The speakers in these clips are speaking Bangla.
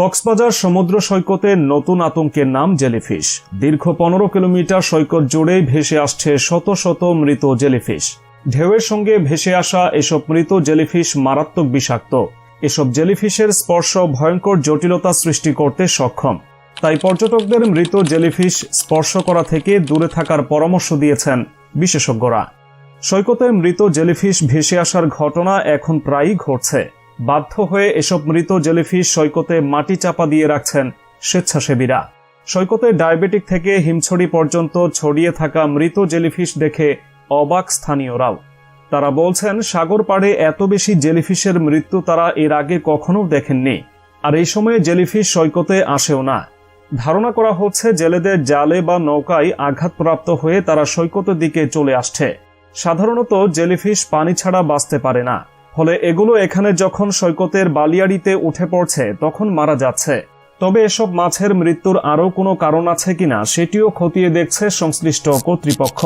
কক্সবাজার সমুদ্র সৈকতে নতুন আতঙ্কের নাম জেলিফিশ। দীর্ঘ পনেরো কিলোমিটার সৈকত জুড়েই ভেসে আসছে শত শত মৃত জেলিফিশ। ঢেউয়ের সঙ্গে ভেসে আসা এসব মৃত জেলিফিশ মারাত্মক বিষাক্ত। এসব জেলিফিশের স্পর্শ ভয়ঙ্কর জটিলতা সৃষ্টি করতে সক্ষম। তাই পর্যটকদের মৃত জেলিফিশ স্পর্শ করা থেকে দূরে থাকার পরামর্শ দিয়েছেন বিশেষজ্ঞরা। সৈকতে মৃত জেলিফিশ ভেসে আসার ঘটনা এখন প্রায়ই ঘটছে। বাধ্য হয়ে এসব মৃত জেলিফিশ সৈকতে মাটি চাপা দিয়ে রাখছেন স্বেচ্ছাসেবীরা। সৈকতে ডায়াবেটিক থেকে হিমছড়ি পর্যন্ত ছড়িয়ে থাকা মৃত জেলিফিশ দেখে অবাক স্থানীয়রাও। তারা বলছেন সাগর পাড়ে এত বেশি জেলিফিশের মৃত্যু তারা এর আগে কখনো দেখেননি। আর এই সময়ে জেলিফিশ সৈকতে আসেও না। ধারণা করা হচ্ছে, জেলেদের জালে বা নৌকায় আঘাতপ্রাপ্ত হয়ে তারা সৈকতের দিকে চলে আসছে। সাধারণত জেলিফিশ পানি ছাড়া বাঁচতে পারে না। ফলে এগুলো এখানে যখন সৈকতের বালিয়াড়িতে উঠে পড়ছে, তখন মারা যাচ্ছে। তবে এসব মাছের মৃত্যুর আরও কোনো কারণ আছে কিনা, সেটিও খতিয়ে দেখছে সংশ্লিষ্ট কর্তৃপক্ষ।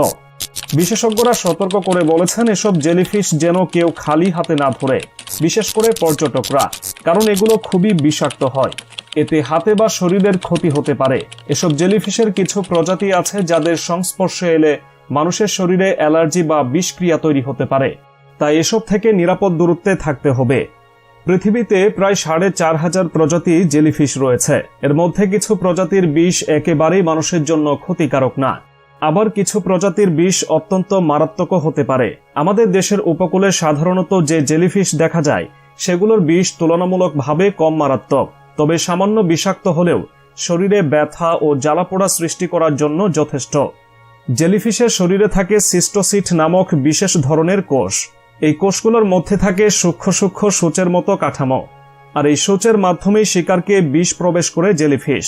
বিশেষজ্ঞরা সতর্ক করে বলেছেন, এসব জেলিফিশ যেন কেউ খালি হাতে না ধরে, বিশেষ করে পর্যটকরা, কারণ এগুলো খুবই বিষাক্ত হয়। এতে হাতে বা শরীরের ক্ষতি হতে পারে। এসব জেলিফিশের কিছু প্রজাতি আছে যাদের সংস্পর্শে এলে মানুষের শরীরে অ্যালার্জি বা বিষক্রিয়া তৈরি হতে পারে। তাই এসব থেকে নিরাপদ দূরত্বে থাকতে হবে। পৃথিবীতে প্রায় সাড়ে চার হাজার প্রজাতি জেলিফিশ রয়েছে। এর মধ্যে কিছু প্রজাতির বিষ একেবারেই মানুষের জন্য ক্ষতিকারক না। আবার কিছু প্রজাতির বিষ অত্যন্ত মারাত্মক হতে পারে। আমাদের দেশের উপকূলে সাধারণত যে জেলিফিশ দেখা যায়, সেগুলোর বিষ তুলনামূলকভাবে কম মারাত্মক, তবে সামান্য বিষাক্ত হলেও শরীরে ব্যথা ও জ্বালাপোড়া সৃষ্টি করার জন্য যথেষ্ট। জেলিফিশের শরীরে থাকে সিস্টোসিট নামক বিশেষ ধরনের কোষ। এই কোষগুলোর মধ্যে থাকে সূক্ষ্ম সূক্ষ্ম সূচের মতো কাঠামো। আর এই সূচের মাধ্যমেই শিকারকে বিষ প্রবেশ করে জেলিফিশ।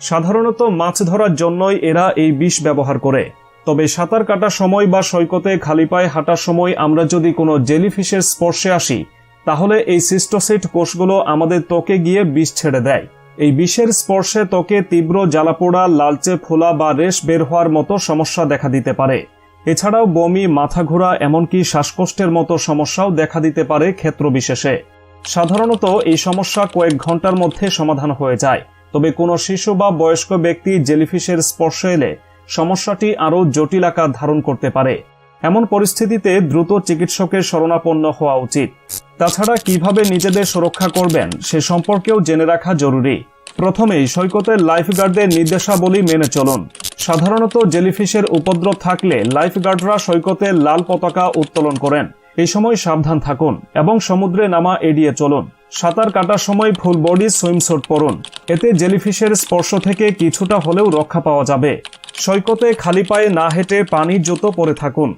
সাধারণত মাছ ধরার জন্যই এরা এই বিষ ব্যবহার করে। তবে সাঁতার কাটার সময় বা সৈকতে খালি পায়ে হাঁটার সময় আমরা যদি কোনো জেলিফিশের স্পর্শে আসি, তাহলে এই সিস্টোসিট কোষগুলো আমাদের ত্বকে গিয়ে বিষ ছেড়ে দেয়। এই বিষের স্পর্শে ত্বকে তীব্র জ্বালাপোড়া, লালচে ফোলা বা রেশ বের হওয়ার মতো সমস্যা দেখা দিতে পারে। এছাড়াও বমি মাথা ঘোরা এমনকি শ্বাসকষ্টের মতো সমস্যাও দেখা দিতে পারে ক্ষেত্র বিশেষে সাধারণত এই সমস্যা কয়েক ঘণ্টার মধ্যে সমাধান হয়ে যায়। তবে কোনো শিশু বা বয়স্ক ব্যক্তি জেলিফিশের স্পর্শে এলে সমস্যাটি আরও জটিল আকার ধারণ করতে পারে। এমন পরিস্থিতিতে দ্রুত চিকিৎসকের শরণাপন্ন হওয়া উচিত। তাছাড়া কীভাবে নিজেদের সুরক্ষা করবেন সে সম্পর্কেও জেনে রাখা জরুরি। প্রথমেই সৈকতের লাইফগার্ডদের নির্দেশাবলী মেনে চলুন। সাধারণত জেলিফিশের উপদ্রব থাকলে লাইফগার্ডরা সৈকতে লাল পতাকা উত্তোলন করেন। এই সময় সাবধান থাকুন এবং সমুদ্রে নামা এড়িয়ে চলুন। সাঁতার কাটার সময় ফুল বডি সুইমস্যুট পরুন। এতে জেলিফিশের স্পর্শ থেকে কিছুটা হলেও রক্ষা পাওয়া যাবে। সৈকতে খালি পায়ে না হেঁটে পানির জুতো পরে থাকুন।